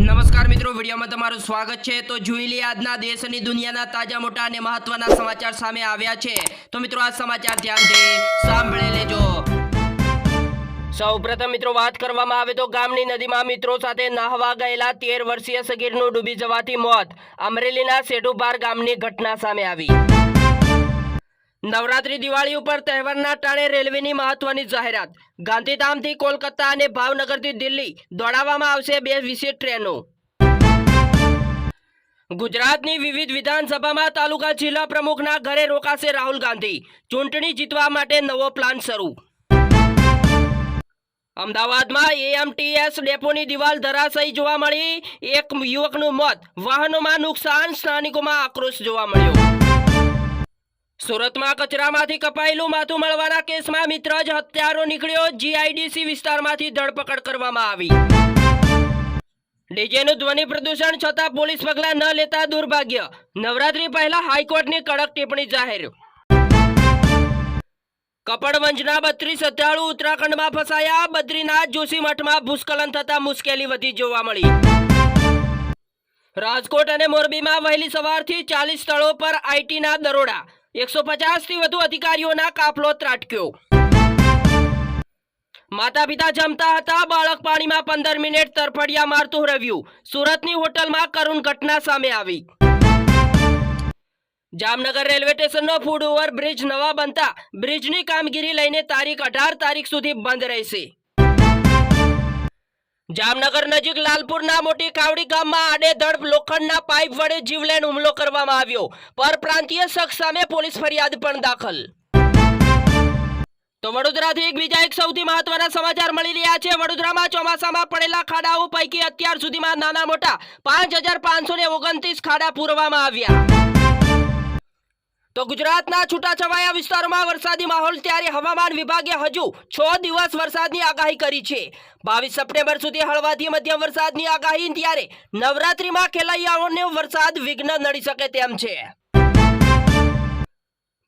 નમસ્કાર મિત્રો, વિડીયોમાં તમારું સ્વાગત છે. તો જોઈ લઈએ આજના દેશ અને દુનિયાના તાજા મોટા અને મહત્વના સમાચાર સામે આવ્યા છે. તો મિત્રો, આ સમાચાર ધ્યાનથી સાંભળી લેજો. સૌપ્રથમ મિત્રો, વાત કરવામાં આવે તો ગામની નદીમાં મિત્રો સાથે નાહવા ગયેલા તેર વર્ષીય સગીરનું ડૂબી જવાથી મોત. અમરેલીના સેઠુબાર ગામની ઘટના સામે આવી. નવરાત્રી દિવાળી ઉપર તહેવારના ટાણે રેલવેની મહત્વની જાહેરાત. ગાંધીધામથી કોલકાતા અને ભાવનગરથી દિલ્હી દોડાવવામાં આવશે બે વિશેષ ટ્રેનો. ગુજરાતની વિવિધ વિધાનસભામાં તાલુકા જિલ્લા પ્રમુખના ઘરે રોકાશે રાહુલ ગાંધી. ચૂંટણી જીતવા માટે નવો પ્લાન શરૂ. અમદાવાદમાં એએમટીએસ ડેપોની દિવાલ ધરાશયી જોવા મળી. એક યુવકનું મોત. વાહનોમાં નુકસાન, સ્થાનિકોમાં આક્રોશ જોવા મળ્યો. સુરતમાં કચરામાંથી કપાયેલું માથું મળવાના કેસમાં મિત્ર જ હત્યારો નીકળ્યો. જીઆઈડીસી વિસ્તારમાંથી ધરપકડ કરવામાં આવી. ડીજેનું ધ્વનિ પ્રદૂષણ છતાં પોલીસ પગલાં ન લેતા દુર્ભાગ્ય. નવરાત્રી પહેલા હાઈકોર્ટની કડક ટિપ્પણી જાહેર. કપડવંજના બત્રીસ શ્રદ્ધાળુ ઉત્તરાખંડમાં ફસાયા. બદ્રીનાથ જોશી મઠમાં ભૂસ્ખલન થતા મુશ્કેલી વધી જોવા મળી. રાજકોટ અને મોરબીમાં વહેલી સવારથી ચાલીસ સ્થળો પર આઈટીના દરોડા. એકસો પચાસથી વધુ અધિકારીઓના કાફલો ત્રાટક્યો. માતા પિતા જમતા હતા, બાળક પાણીમાં પંદર મિનિટ તરફડિયા મારતું રહ્યું. સુરતની હોટલમાં કરુણ ઘટના સામે આવી. જામનગર રેલવે સ્ટેશનનો ફૂડ ઓવર બ્રિજ નવા બનતા. બ્રિજની કામગીરી લઈને તારીખ અઢાર તારીખ સુધી બંધ રહેશે. જામનગર નજીક લાલપુરના મોટી કાવડી ગામમાં આડેધડ લોખંડના પાઇપ વડે જીવલેણ હુમલો કરવામાં આવ્યો. પરપ્રાંતીય શખ્સ સામે પોલીસ ફરિયાદ પણ દાખલ. તો વડોદરાથી એક બીજા એક સૌથી મહત્વના સમાચાર મળી રહ્યા છે. વડોદરામાં ચોમાસામાં પડેલા ખાડાઓ પૈકી અત્યાર સુધીમાં નાના મોટા પાંચ ખાડા પૂરવામાં આવ્યા. તો ગુજરાતના છૂટાછવાયા વિસ્તારોમાં વરસાદી માહોલ ત્યારે હવામાન વિભાગે હજુ છ દિવસ વરસાદની આગાહી કરી છે. બાવીસ સપ્ટેમ્બર સુધી હળવાથી મધ્યમ વરસાદની આગાહી ત્યારે નવરાત્રીમાં ખેલૈયાઓને વરસાદ વિઘ્ન નડી શકે તેમ છે.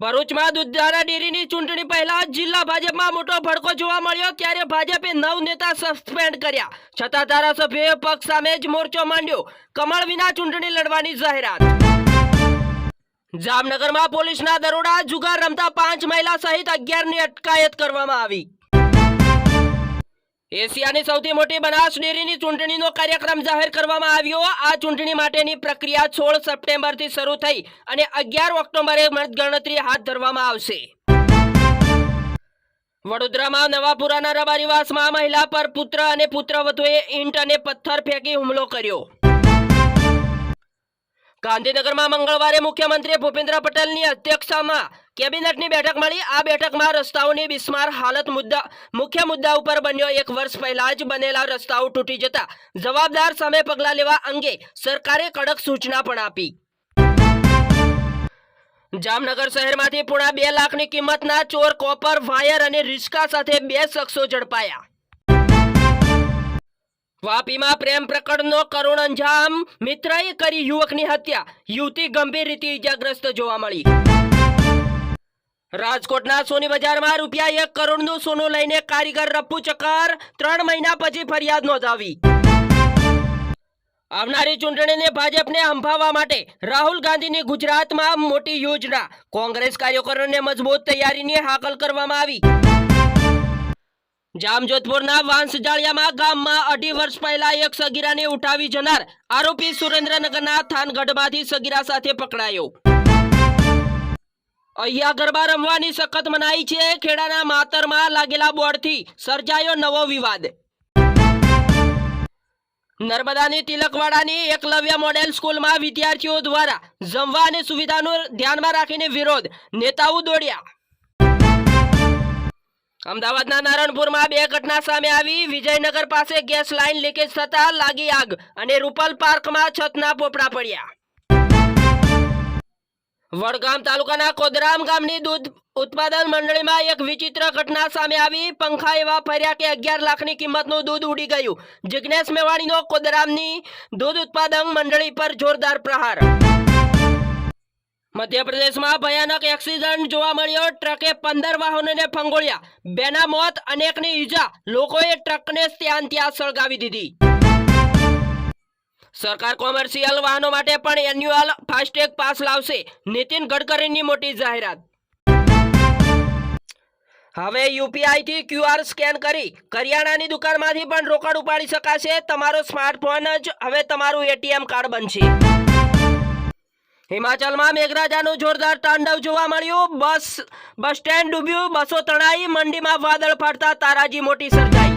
ભરૂચમાં દૂધધારા ડેરીની ચૂંટણી પહેલા જિલ્લા ભાજપમાં મોટો ભડકો જોવા મળ્યો ત્યારે ભાજપે નવ નેતા સસ્પેન્ડ કર્યા. છતાં ધારાસભ્યોએ પક્ષ સામે જ મોરચો માંડ્યો. કમળ વિના ચૂંટણી લડવાની જાહેરાત જામનગરમાં પોલીસના દરોડા જુગાર રમતા પાંચ મહિલા સહિત અગિયારની અટકાયત કરવામાં આવી. એશિયાની સૌથી મોટી બનાસ ડેરીની ચૂંટણીનો કાર્યક્રમ જાહેર કરવામાં આવ્યો. આ ચૂંટણી માટેની પ્રક્રિયા સોળ સપ્ટેમ્બરથી શરૂ થઈ અને અગિયાર ઓક્ટોબરે મતગણતરી હાથ ધરવામાં આવશે. વડોદરામાં નવાપુરાના રબારીવાસમાં મહિલા પર પુત્ર અને પુત્રવધુએ ઈંટ અને પથ્થર ફેંકી હુમલો કર્યો. ગાંધીનગરમાં મંગળવારે મુખ્યમંત્રી ભૂપેન્દ્ર પટેલની અધ્યક્ષતામાં કેબિનેટની બેઠક મળી. આ બેઠકમાં રસ્તાઓની બિસ્માર હાલત મુદ્દા, મુખ્ય મુદ્દા ઉપર બન્યો. એક વર્ષ પહેલા જ બનેલા રસ્તાઓ તૂટી જતા જવાબદાર સામે પગલાં લેવા અંગે સરકારે કડક સૂચના પણ આપી. જામનગર શહેરમાંથી પૂણા બે લાખની કિંમતના ચોર કોપર વાયર અને રિસ્કા સાથે બે શખ્સો ઝડપાયા. વાપીમાં પ્રેમ પ્રકરણનો કરુણ અંજામ મિત્રએ કરી યુવકની હત્યા. યુવતી ગંભીર રીતે ઇજાગ્રસ્ત જોવા મળી. રાજકોટના સોની બજારમાં રૂપિયા એક કરોડનું સોનું લઈને કારીગર રપ્પુ ચક્કર ત્રણ મહિના પછી ફરિયાદ નોંધાવી. આવનારી ચૂંટણીને ભાજપને હંફાવવા માટે રાહુલ ગાંધીની ગુજરાતમાં મોટી યોજના. કોંગ્રેસ કાર્યકરોને મજબૂત તૈયારીની હાકલ કરવામાં આવી. જામજોધપુરના વાંસજાળિયામાં ગામમાં અઢી વર્ષ પહેલા એક સગીરાને ઉઠાવી જનાર આરોપી સુરેન્દ્રનગરના થાનગઢમાંથી સગીરા સાથે પકડાયો. અહીંયા ગરબા રમવાની સખત મનાઈ છે. ખેડાના માતરમાં લાગેલા બોર્ડથી સર્જાયો નવો વિવાદ. નર્મદાની તિલકવાડાની એકલવ્ય મોડેલ સ્કૂલમાં વિદ્યાર્થીઓ દ્વારા જમવા અને સુવિધાનું ધ્યાનમાં રાખીને વિરોધ. નેતાઓ દોડ્યા. અમદાવાદના નારણપુરમાં બે ઘટના સામે આવી. વિજયનગર પાસે ગેસ લાઇન લીકેજ થતા લાગી આગ અને રૂપલ પાર્કમાં છતના પોપડા પડ્યા. વડગામ તાલુકાના કોદરામ ગામની દૂધ ઉત્પાદન મંડળીમાં એક વિચિત્ર ઘટના સામે આવી. પંખા એવા ફર્યા કે અગિયાર લાખની કિંમતનું દૂધ ઉડી ગયું. જિગ્નેશ મેવાણીનો કોદરામની દૂધ ઉત્પાદન મંડળી પર જોરદાર પ્રહાર. મધ્યપ્રદેશમાં ભયાનક એક્સિડન્ટ જોવા મળ્યો. ટ્રકે પંદર વાહનોને ફંગોળ્યા. બેના મોત, અનેકની ઈજા. લોકોએ ટ્રકને ત્યાં ત્યાં સળગાવી દીધી. સરકાર કોમર્શિયલ વાહનો માટે પણ એન્યુઅલ ફાસ્ટેગ પાસ લાવશે. નીતિન ગડકરીની મોટી જાહેરાત. હવે યુપીઆઈથી ક્યુઆર સ્કેન કરી. કરિયાણાની દુકાનમાંથી પણ રોકડ ઉપાડી શકાશે. તમારો સ્માર્ટફોન જ હવે તમારું એટીએમ કાર્ડ બનશે. હિમાચલમાં મેઘરાજાનું જોરદાર તાંડવ જોવા મળ્યું. બસ બસ સ્ટેન્ડ ડૂબ્યું. બસો તણાઈ, મંડીમાં વાદળ ફાટતા તારાજી મોટી સર્જાઈ.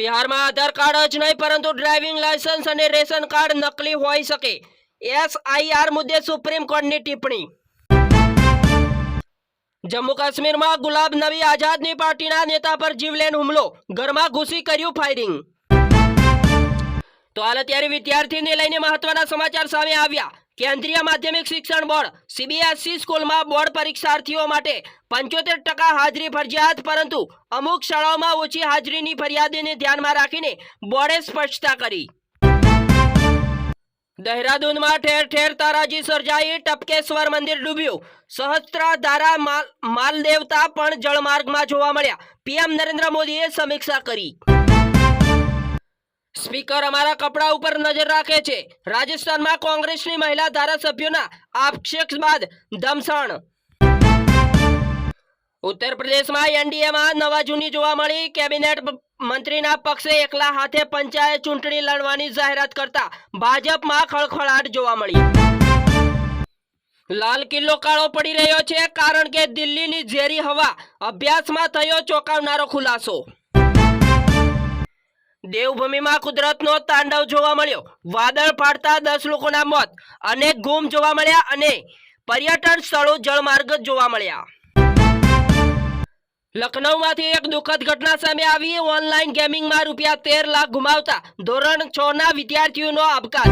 બિહારમાં આધાર કાર્ડ જ નહીં, પરંતુ ડ્રાઇવિંગ લાયસન્સ અને રેશન કાર્ડ નકલી હોઈ શકે. એસઆઈઆર મુદ્દે સુપ્રીમ કોર્ટની ટિપ્પણી. જમ્મુ કાશ્મીરમાં ગુલાબ નબી આઝાદની પાર્ટીના નેતા પર જીવલેણ હુમલો. ઘરમાં ઘૂસી કર્યું ફાયરિંગ. તો હાલ અત્યારે વિદ્યાર્થીને લઈને મહત્વના સમાચાર સામે આવ્યા. કેન્દ્રીય માધ્યમિક શિક્ષણ બોર્ડ સીબીએસઈ સ્કૂલમાં બોર્ડ પરીક્ષાર્થીઓ માટે પંચોતેર ટકા હાજરી ફરજિયાત, પરંતુ અમુક શાળાઓમાં ઓછી હાજરીની ફરિયાદને ધ્યાનમાં રાખીને બોર્ડે સ્પષ્ટતા કરી. દહેરાદૂનમાં ઠેર ઠેર તારાજી સર્જાઈ, ટપકેશ્વર મંદિર ડૂબ્યું. સહસ્ત્રધારા માલ માલ દેવતા પણ જળમાર્ગમાં જોવા મળ્યા. પીએમ નરેન્દ્ર મોદીએ સમીક્ષા કરી. સ્પીકર અમારા કપડા ઉપર નજર રાખે છે. રાજસ્થાનમાં કોંગ્રેસની મહિલા ધારાસભ્યોના આક્ષેપ બાદ ધમસાણ. ઉત્તર પ્રદેશમાં એનડીએમાં નવા જૂની જોવા મળી. કેબિનેટ મંત્રીના પક્ષે એકલા હાથે પંચાયત ચૂંટણી લડવાની જાહેરાત કરતા ભાજપમાં ખળખળાટ જોવા મળી. લાલ કિલ્લો કાળો પડી રહ્યો છે કારણ કે દિલ્હીની ઝેરી હવા અભ્યાસમાં થયો ચોંકાવનારો ખુલાસો. દેવભૂમિમાં કુદરતનો તાંડવ જોવા મળ્યો. વાદળ ફાટતા દસ લોકોના મોત અનેક ગુમ જોવા મળ્યા અને પર્યટન સ્થળો જળમાર્ગ જોવા મળ્યા. લખનૌમાંથી એક દુઃખદ ઘટના સામે આવી. ઓનલાઈન ગેમિંગમાં રૂપિયા તેર લાખ ગુમાવતા ધોરણ છ ના વિદ્યાર્થીઓનો આપઘાત.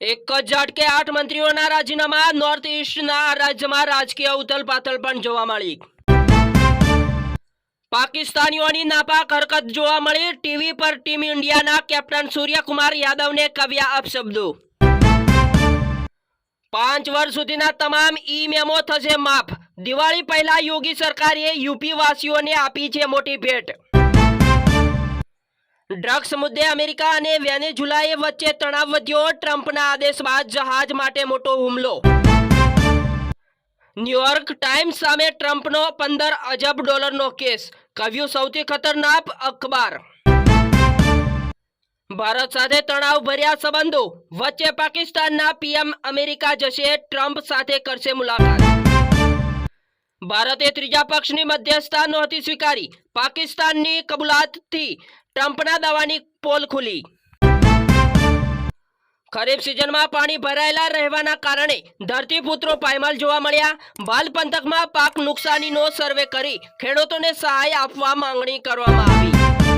એક જ ઝટકે આઠ મંત્રીઓના રાજીનામા નોર્થ ઈસ્ટના રાજ્યમાં રાજકીય ઉથલપાથલ પણ જોવા મળી. પાકિસ્તાનીઓની નાપાક હરકત જોવા મળી. ટીવી પર ટીમ ઇન્ડિયાના કેપ્ટન સૂર્યકુમાર યાદવને કવ્યા અપશબ્દો. પાંચ વર્ષ સુધીના તમામ ઈ મેમો થશે માફ. દિવાળી પહેલા યોગી સરકારે યુપી વાસીઓને આપી છે મોટી ભેટ. ડ્રગ્સ મુદ્દે અમેરિકા અને વેનેઝુલાએ વચ્ચે તણાવ વધ્યો. ટ્રમ્પના આદેશ બાદ જહાજ માટે મોટો હુમલો. ન્યુયોર્ક ટાઈમ્સ સામે ટ્રમ્પનો પંદર અજબ ડોલરનો કેસ. કવ્યું સૌથી ખતરનાક અખબાર. ભારત સાથે તણાવ ભર્યા સંબંધો. વચ્ચે પાકિસ્તાનના પીએમ અમેરિકા જશે, ટ્રમ્પ સાથે કરશે મુલાકાત. ભારતે ત્રીજા પક્ષની મધ્યસ્થતા નહોતી સ્વીકારી. પાકિસ્તાનની કબૂલાતથી ટ્રમ્પના દાવાની પોલ ખુલી. ખરીફ સિઝનમાં પાણી ભરાયેલા રહેવાના કારણે ધરતીપુત્રો પાયમાલ જોવા મળ્યા. બાલ પંથકમાં પાક નુકસાનીનો સર્વે કરી ખેડૂતોને સહાય આપવા માંગણી કરવામાં આવી.